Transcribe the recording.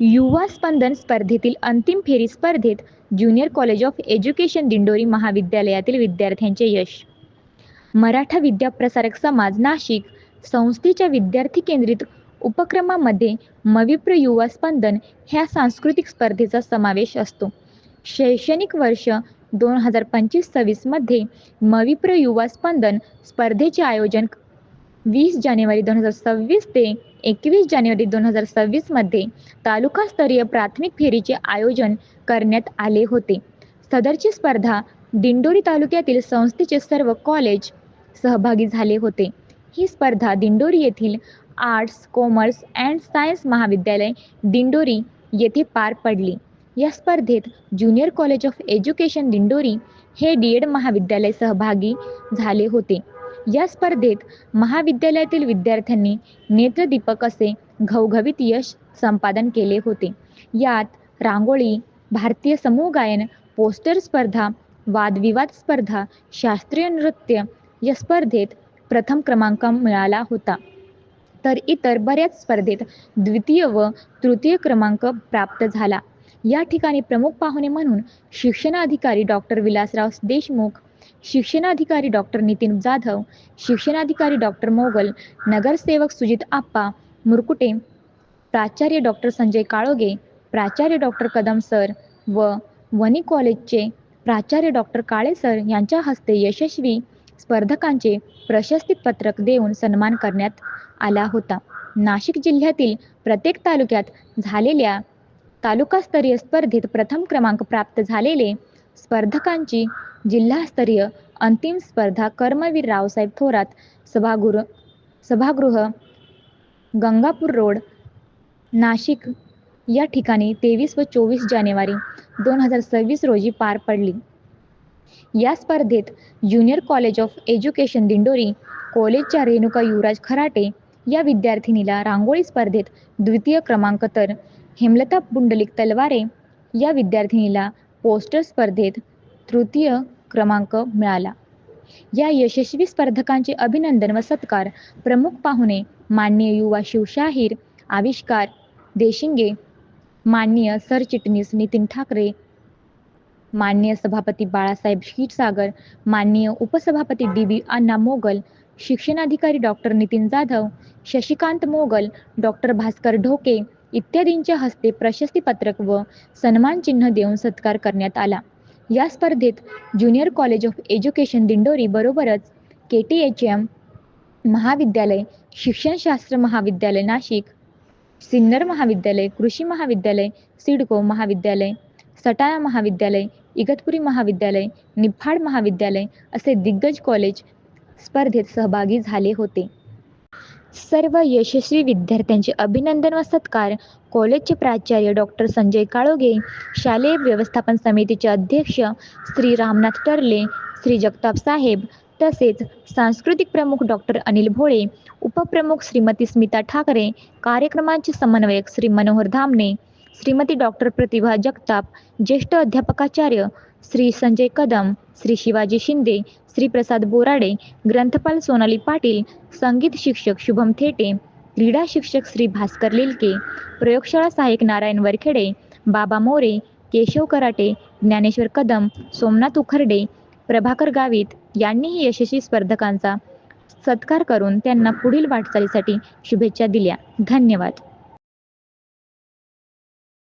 युवा स्पंदन स्पर्धेतील अंतिम फेरी स्पर्धेत junior college of education Dindori महाविद्यालयातील विद्यार्थ्यांचे यश. मराठा विद्याप्रसारक समाज नाशिक संस्थेच्या विद्यार्थी केंद्रित उपक्रमामध्ये मविप्र युवा स्पंदन ह्या सांस्कृतिक स्पर्धेचा समावेश असतो. शैक्षणिक वर्ष दोन हजार पंचवीस सव्वीसमध्ये मविप्र युवा स्पंदन स्पर्धेचे आयोजन वीस जानेवारी दोन हजार सव्वीस ते एकवीस जानेवारी दोन हजार सव्वीसमध्ये तालुकास्तरीय प्राथमिक फेरीचे आयोजन करण्यात आले होते. सदरची स्पर्धा दिंडोरी तालुक्यातील संस्थेचे सर्व कॉलेज सहभागी झाले होते. ही स्पर्धा दिंडोरी येथील आर्ट्स कॉमर्स अँड सायन्स महाविद्यालय दिंडोरी येथे पार पडली. या स्पर्धेत junior college of education Dindori हे डी एड महाविद्यालय सहभागी झाले होते. या स्पर्धेत महाविद्यालयातील विद्यार्थ्यांनी नेत्रदीपक असे घवघवीत यश संपादन केले होते. यात रांगोळी भारतीय समूह गायन पोस्टर स्पर्धा वादविवाद स्पर्धा शास्त्रीय नृत्य या स्पर्धेत प्रथम क्रमांक मिळाला होता. तर इतर बऱ्याच स्पर्धेत द्वितीय व तृतीय क्रमांक प्राप्त झाला. या ठिकाणी प्रमुख पाहुणे म्हणून शिक्षणाधिकारी डॉक्टर विलासराव देशमुख शिक्षणाधिकारी डॉक्टर नितीन जाधव शिक्षणाधिकारी डॉक्टर मोगल नगरसेवक सुजित आप्पा मुरकुटे प्राचार्य डॉक्टर संजय काळोगे प्राचार्य डॉक्टर कदम सर व वनी कॉलेजचे प्राचार्य डॉक्टर काळे सर यांच्या हस्ते यशस्वी स्पर्धकांचे प्रशस्तीपत्रक देऊन सन्मान करण्यात आला होता. नाशिक जिल्ह्यातील प्रत्येक तालुक्यात झालेल्या तालुकास्तरीय स्पर्धेत प्रथम क्रमांक प्राप्त झालेले स्पर्धकांची जिल्हास्तरीय अंतिम स्पर्धा कर्मवीर रावसाहेब थोरात सभागृह सभागृह गंगापूर रोड नाशिक या ठिकाणी तेवीस व चोवीस जानेवारी दोन हजार सव्वीस रोजी पार पडली. या स्पर्धेत junior college of education Dindori कॉलेजच्या रेणुका युवराज खराटे या विद्यार्थिनीला रांगोळी स्पर्धेत द्वितीय क्रमांक तर हेमलता पुंडलिक तलवारे या विद्यार्थिनीला पोस्टर स्पर्धेत तृतीय क्रमांक मिळाला. या यशस्वी स्पर्धकांचे अभिनंदन व सत्कार प्रमुख पाहुणे माननीय युवा शिवशाहीर आविष्कार देशिंगे माननीय सरचिटणीस नितीन ठाकरे माननीय सभापती बाळासाहेब क्षीरसागर माननीय उपसभापती डी बी अण्णा मोगल शिक्षणाधिकारी डॉक्टर नितीन जाधव शशिकांत मोगल डॉक्टर भास्कर ढोके इत्यादींच्या हस्ते प्रशस्तीपत्रक व सन्मानचिन्ह देऊन सत्कार करण्यात आला. या स्पर्धेत junior college of education Dindori बरोबरच के टी एच एम महाविद्यालय शिक्षणशास्त्र महाविद्यालय नाशिक सिन्नर महाविद्यालय कृषी महाविद्यालय सिडको महाविद्यालय सटाणा महाविद्यालय इगतपुरी महाविद्यालय निफाड महाविद्यालय असे दिग्गज कॉलेज स्पर्धेत सहभागी झाले होते. सर्व यशस्वी विद्यार्थ्यांचे अभिनंदन व सत्कार कॉलेजचे प्राचार्य डॉक्टर संजय काळोगे शालेय व्यवस्थापन समितीचे अध्यक्ष श्री रामनाथ टर्ले श्री जगताप साहेब तसेच सांस्कृतिक प्रमुख डॉक्टर अनिल भोळे उपप्रमुख श्रीमती स्मिता ठाकरे कार्यक्रमांचे समन्वयक श्री मनोहर धामणे श्रीमती डॉक्टर प्रतिभा जगताप ज्येष्ठ अध्यापकाचार्य श्री संजय कदम श्री शिवाजी शिंदे श्रीप्रसाद बोराडे ग्रंथपाल सोनाली पाटील संगीत शिक्षक शुभम थेटे क्रीडा शिक्षक श्री भास्कर लिलके प्रयोगशाळा सहाय्यक नारायण वरखेडे बाबा मोरे केशव कराटे ज्ञानेश्वर कदम सोमनाथ उखर्डे प्रभाकर गावित यांनीही यशस्वी स्पर्धकांचा सत्कार करून त्यांना पुढील वाटचालीसाठी शुभेच्छा दिल्या. धन्यवाद.